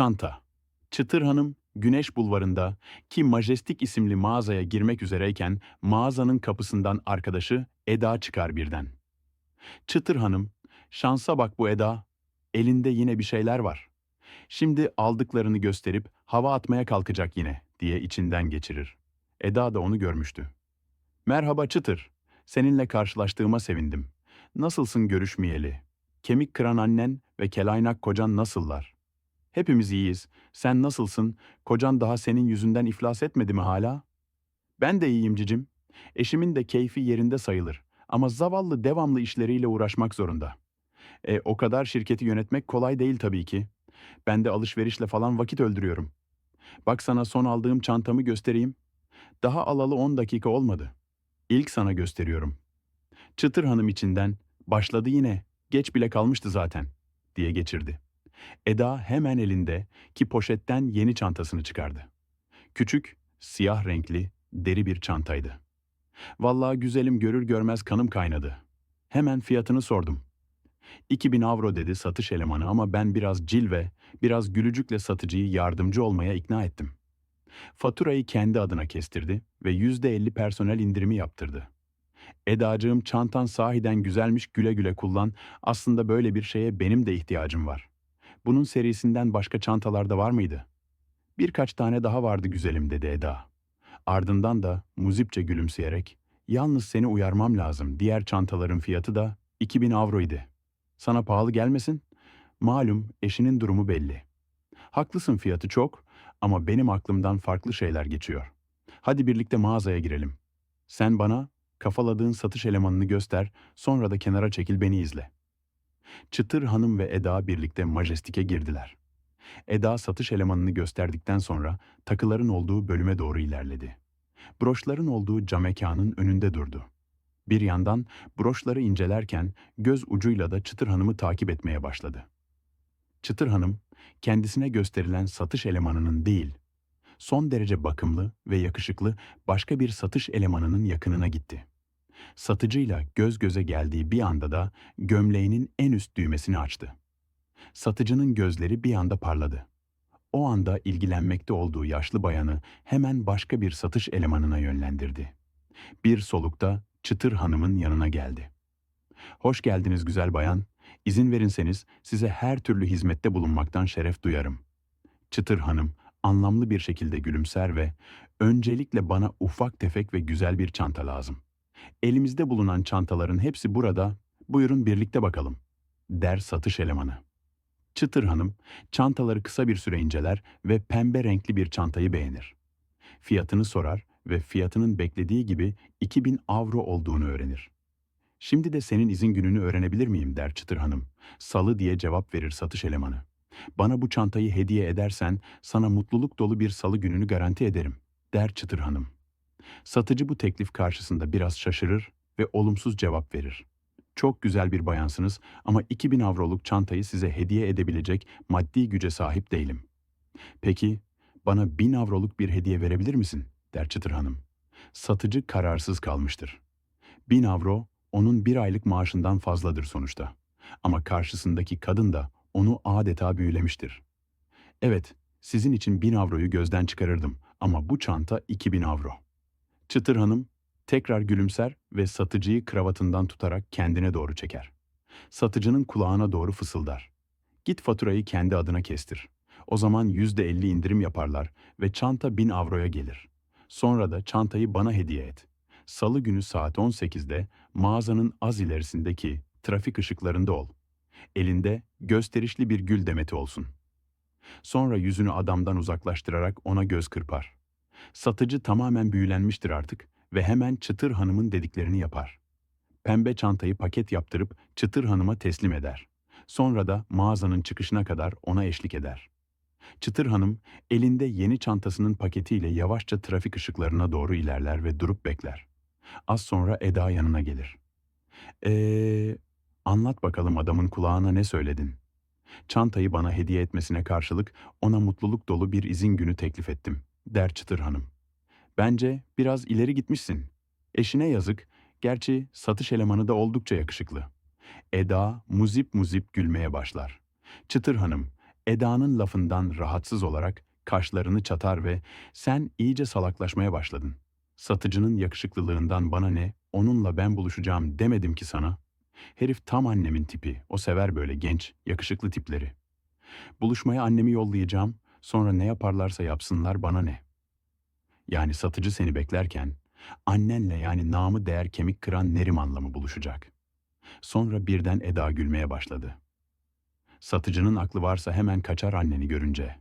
Çanta. Çıtır Hanım, Güneş Bulvarı'nda ki Majestik isimli mağazaya girmek üzereyken mağazanın kapısından arkadaşı Eda çıkar birden. Çıtır Hanım, şansa bak bu Eda, elinde yine bir şeyler var. Şimdi aldıklarını gösterip hava atmaya kalkacak yine diye içinden geçirir. Eda da onu görmüştü. Merhaba Çıtır, seninle karşılaştığıma sevindim. Nasılsın görüşmeyeli? Kemik kıran annen ve kelaynak kocan nasıllar? Hepimiz iyiyiz. Sen nasılsın? Kocan daha senin yüzünden iflas etmedi mi hala? Ben de iyiyim cicim. Eşimin de keyfi yerinde sayılır. Ama zavallı devamlı işleriyle uğraşmak zorunda. E, o kadar şirketi yönetmek kolay değil tabii ki. Ben de alışverişle falan vakit öldürüyorum. Bak sana son aldığım çantamı göstereyim. Daha alalı 10 dakika olmadı. İlk sana gösteriyorum. Çıtır hanım içinden, başladı yine, geç bile kalmıştı zaten, diye geçirdi. Eda hemen elinde ki poşetten yeni çantasını çıkardı. Küçük, siyah renkli, deri bir çantaydı. Vallahi güzelim görür görmez kanım kaynadı. Hemen fiyatını sordum. 2000 avro dedi satış elemanı ama ben biraz cilve, biraz gülücükle satıcıyı yardımcı olmaya ikna ettim. Faturayı kendi adına kestirdi ve %50 personel indirimi yaptırdı. Edacığım çantan sahiden güzelmiş güle güle kullan, aslında böyle bir şeye benim de ihtiyacım var. Bunun serisinden başka çantalarda var mıydı? Birkaç tane daha vardı güzelim dedi Eda. Ardından da muzipçe gülümseyerek, yalnız seni uyarmam lazım, diğer çantaların fiyatı da 2000 avroydu. Sana pahalı gelmesin? Malum eşinin durumu belli. Haklısın fiyatı çok ama benim aklımdan farklı şeyler geçiyor. Hadi birlikte mağazaya girelim. Sen bana kafaladığın satış elemanını göster, sonra da kenara çekil beni izle. Çıtır Hanım ve Eda birlikte Majestik'e girdiler. Eda satış elemanını gösterdikten sonra takıların olduğu bölüme doğru ilerledi. Broşların olduğu cam mekanın önünde durdu. Bir yandan broşları incelerken göz ucuyla da Çıtır Hanım'ı takip etmeye başladı. Çıtır Hanım, kendisine gösterilen satış elemanının değil, son derece bakımlı ve yakışıklı başka bir satış elemanının yakınına gitti. Satıcıyla göz göze geldiği bir anda da gömleğinin en üst düğmesini açtı. Satıcının gözleri bir anda parladı. O anda ilgilenmekte olduğu yaşlı bayanı hemen başka bir satış elemanına yönlendirdi. Bir solukta Çıtır Hanım'ın yanına geldi. Hoş geldiniz güzel bayan. İzin verirseniz size her türlü hizmette bulunmaktan şeref duyarım. Çıtır Hanım anlamlı bir şekilde gülümser ve öncelikle bana ufak tefek ve güzel bir çanta lazım. Elimizde bulunan çantaların hepsi burada. Buyurun birlikte bakalım. Der satış elemanı. Çıtır Hanım çantaları kısa bir süre inceler ve pembe renkli bir çantayı beğenir. Fiyatını sorar ve fiyatının beklediği gibi 2000 avro olduğunu öğrenir. Şimdi de senin izin gününü öğrenebilir miyim der Çıtır Hanım. Salı diye cevap verir satış elemanı. Bana bu çantayı hediye edersen sana mutluluk dolu bir salı gününü garanti ederim der Çıtır Hanım. Satıcı bu teklif karşısında biraz şaşırır ve olumsuz cevap verir. Çok güzel bir bayansınız ama 2000 avroluk çantayı size hediye edebilecek maddi güce sahip değilim. Peki bana 1000 avroluk bir hediye verebilir misin? der Çıtır Hanım. Satıcı kararsız kalmıştır. 1000 avro onun bir aylık maaşından fazladır sonuçta. Ama karşısındaki kadın da onu adeta büyülemiştir. Evet, sizin için 1000 avroyu gözden çıkarırdım ama bu çanta 2000 avro. Çıtır Hanım tekrar gülümser ve satıcıyı kravatından tutarak kendine doğru çeker. Satıcının kulağına doğru fısıldar. Git faturayı kendi adına kestir. O zaman yüzde elli indirim yaparlar ve çanta bin avroya gelir. Sonra da çantayı bana hediye et. Salı günü saat 18'de mağazanın az ilerisindeki trafik ışıklarında ol. Elinde gösterişli bir gül demeti olsun. Sonra yüzünü adamdan uzaklaştırarak ona göz kırpar. Satıcı tamamen büyülenmiştir artık ve hemen Çıtır Hanım'ın dediklerini yapar. Pembe çantayı paket yaptırıp Çıtır Hanım'a teslim eder. Sonra da mağazanın çıkışına kadar ona eşlik eder. Çıtır Hanım elinde yeni çantasının paketiyle yavaşça trafik ışıklarına doğru ilerler ve durup bekler. Az sonra Eda yanına gelir. Eee, anlat bakalım adamın kulağına ne söyledin? Çantayı bana hediye etmesine karşılık ona mutluluk dolu bir izin günü teklif ettim, der Çıtır Hanım. Bence biraz ileri gitmişsin. Eşine yazık, gerçi satış elemanı da oldukça yakışıklı. Eda muzip muzip gülmeye başlar. Çıtır Hanım, Eda'nın lafından rahatsız olarak kaşlarını çatar ve sen iyice salaklaşmaya başladın. Satıcının yakışıklılığından bana ne, onunla ben buluşacağım demedim ki sana. Herif tam annemin tipi, o sever böyle genç, yakışıklı tipleri. Buluşmaya annemi yollayacağım, sonra ne yaparlarsa yapsınlar bana ne. Yani satıcı seni beklerken, annenle yani namı değer kemik kıran Neriman'la mı buluşacak? Sonra birden Eda gülmeye başladı. Satıcının aklı varsa hemen kaçar anneni görünce.